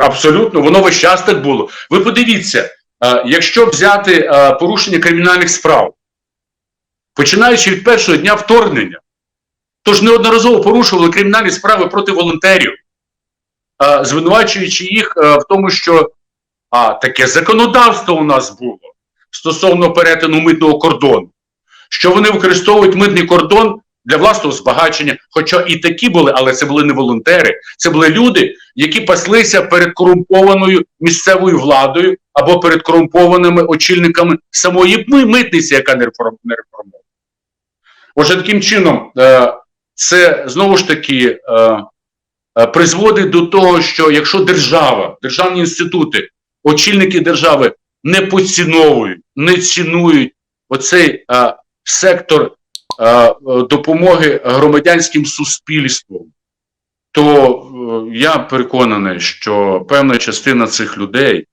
Абсолютно, воно весь час так було. Ви подивіться, е, якщо взяти е, порушення кримінальних справ, починаючи від першого дня вторгнення, то ж неодноразово порушували кримінальні справи проти волонтерів, е, звинувачуючи їх е, в тому, що а, таке законодавство у нас було стосовно перетину митного кордону, що вони використовують митний кордон для власного збагачення. Хоча і такі були, але це були не волонтери, це були люди, які паслися перед корумпованою місцевою владою або перед корумпованими очільниками самої митниці, яка не реформована. Отже, таким чином, е, це знову ж таки е, е, призводить до того, що якщо держава, державні інститути, очільники держави не поціновують, не цінують оцей сектор допомоги громадянським суспільством, то е, я переконаний, що певна частина цих людей,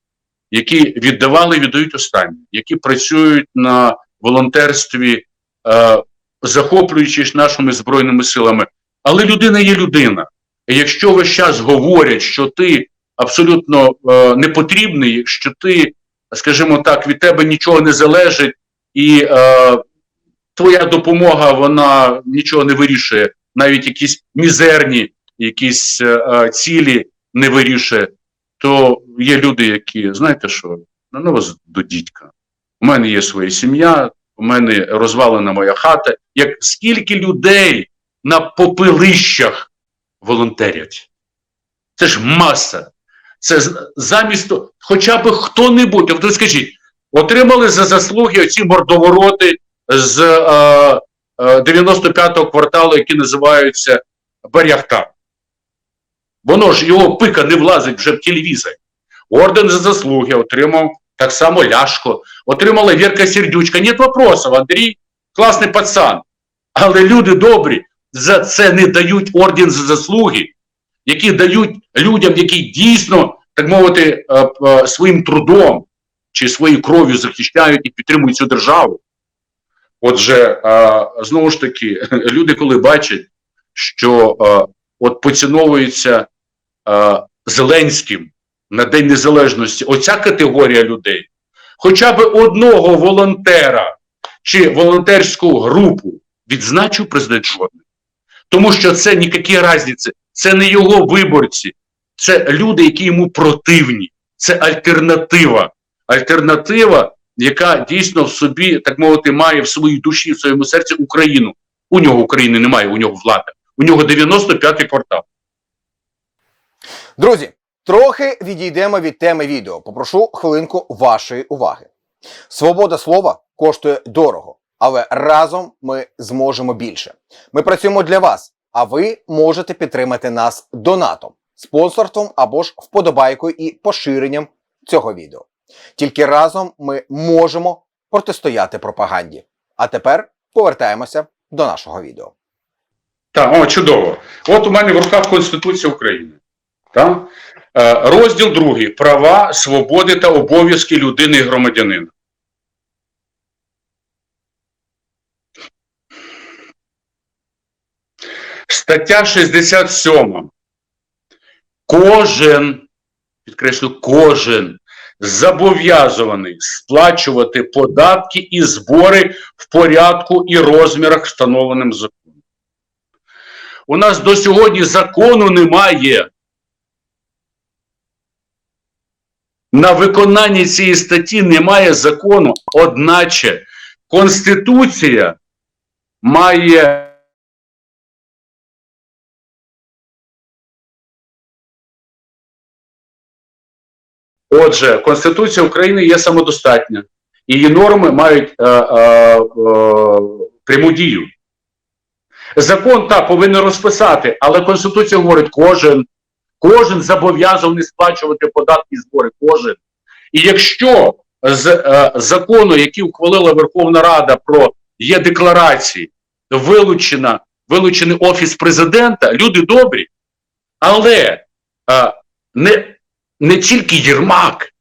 які віддавали, і віддають останнє, які працюють на волонтерстві, е, захоплюючись нашими збройними силами, але людина є людина. І якщо весь час говорять, що ти абсолютно е, непотрібний, що ти, скажімо так, від тебе нічого не залежить, і е, твоя допомога вона нічого не вирішує, навіть якісь мізерні якісь е, е, цілі не вирішує, то є люди, які, знаєте що, ну вас до дідька. У мене є своя сім'я, у мене розвалена моя хата. Як скільки людей на попелищах волонтерять? Це ж маса. Це замість хоча б хто-небудь, от скажіть, отримали за заслуги оці мордовороти з е, е, 95-го кварталу, які називаються Баряхта. Воно ж його пика не влазить вже в телевізор. Орден за заслуги отримав так само Ляшко, отримала Вірка Сердючка. Нет вопросов, Андрій класний пацан. Але люди добрі за це не дають орден за заслуги, які дають людям, які дійсно, так мовити, е, е, своїм трудом чи своєю кров'ю захищають і підтримують цю державу. Отже, знову ж таки, люди, коли бачать, що от поціновується Зеленським на День Незалежності оця категорія людей, хоча б одного волонтера чи волонтерську групу відзначив президент жодний. Тому що це ніякі різниці, це не його виборці, це люди, які йому противні, це альтернатива. Альтернатива, яка дійсно в собі, так мовити, має в своїй душі, в своєму серці Україну. У нього України немає, у нього влада. У нього 95-й квартал. Друзі, трохи відійдемо від теми відео. Попрошу хвилинку вашої уваги. Свобода слова коштує дорого, але разом ми зможемо більше. Ми працюємо для вас, а ви можете підтримати нас донатом, спонсорством або ж вподобайкою і поширенням цього відео. Тільки разом ми можемо протистояти пропаганді. А тепер повертаємося до нашого відео. Так, о, чудово. От у мене в руках Конституція України. Так? Е, розділ другий. Права, свободи та обов'язки людини і громадянина. Стаття 67. Кожен, підкреслю, кожен зобов'язаний сплачувати податки і збори в порядку і розмірах, встановленим законом. У нас до сьогодні закону немає. На виконанні цієї статті немає закону, одначе Конституція має Отже, Конституція України є самодостатня, її норми мають е, е, е, пряму дію. Закон так повинен розписати, але Конституція говорить, кожен, кожен зобов'язаний сплачувати податки і збори. Кожен. І якщо з е, закону, який ухвалила Верховна Рада про є декларації, вилучена, вилучений офіс президента, люди добрі, але е, не, не тільки Єрмак,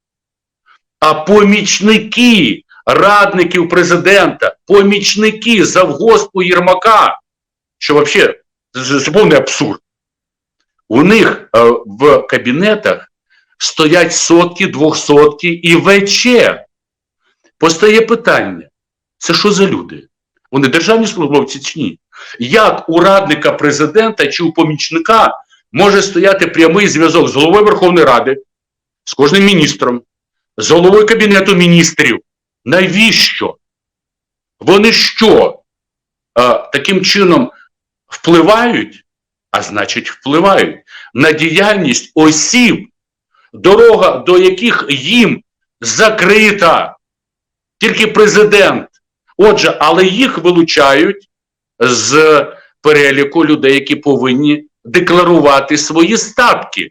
а помічники радників президента, помічники завгоспу Єрмака, що взагалі це, повний абсурд. У них е, в кабінетах стоять сотки, двохсотки і ВЧ. Постає питання: це що за люди? Вони державні службовці чи ні? Як у радника президента чи у помічника може стояти прямий зв'язок з головою Верховної Ради, з кожним міністром, з головою Кабінету міністрів? Навіщо? Вони що? е, таким чином впливають, а значить, впливають на діяльність осіб, дорога до яких їм закрита. Тільки президент. Отже, але їх вилучають з переліку людей, які повинні декларувати свої статки.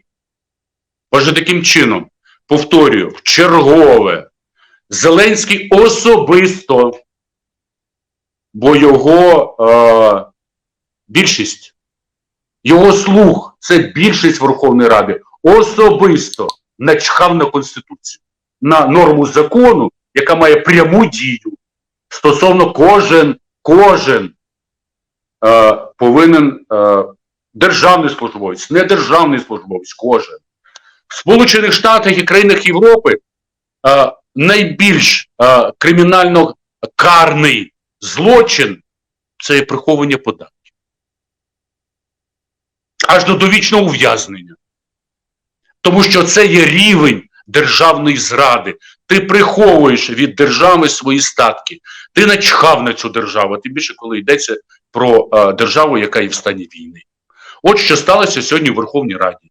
Отже, таким чином, повторюю, в чергове, Зеленський особисто, бо його е, більшість, його слух це більшість Верховної Ради, особисто начхав на Конституцію, на норму закону, яка має пряму дію стосовно кожен, кожен е, повинен е, державний службовець, не державний службовець, кожен. В Сполучених Штатах і країнах Європи е, найбільш е, кримінально карний злочин це є приховування податків. Аж до довічного ув'язнення. Тому що це є рівень державної зради. Ти приховуєш від держави свої статки. Ти начхав на цю державу, тим більше, коли йдеться про е, державу, яка є в стані війни. От що сталося сьогодні в Верховній Раді.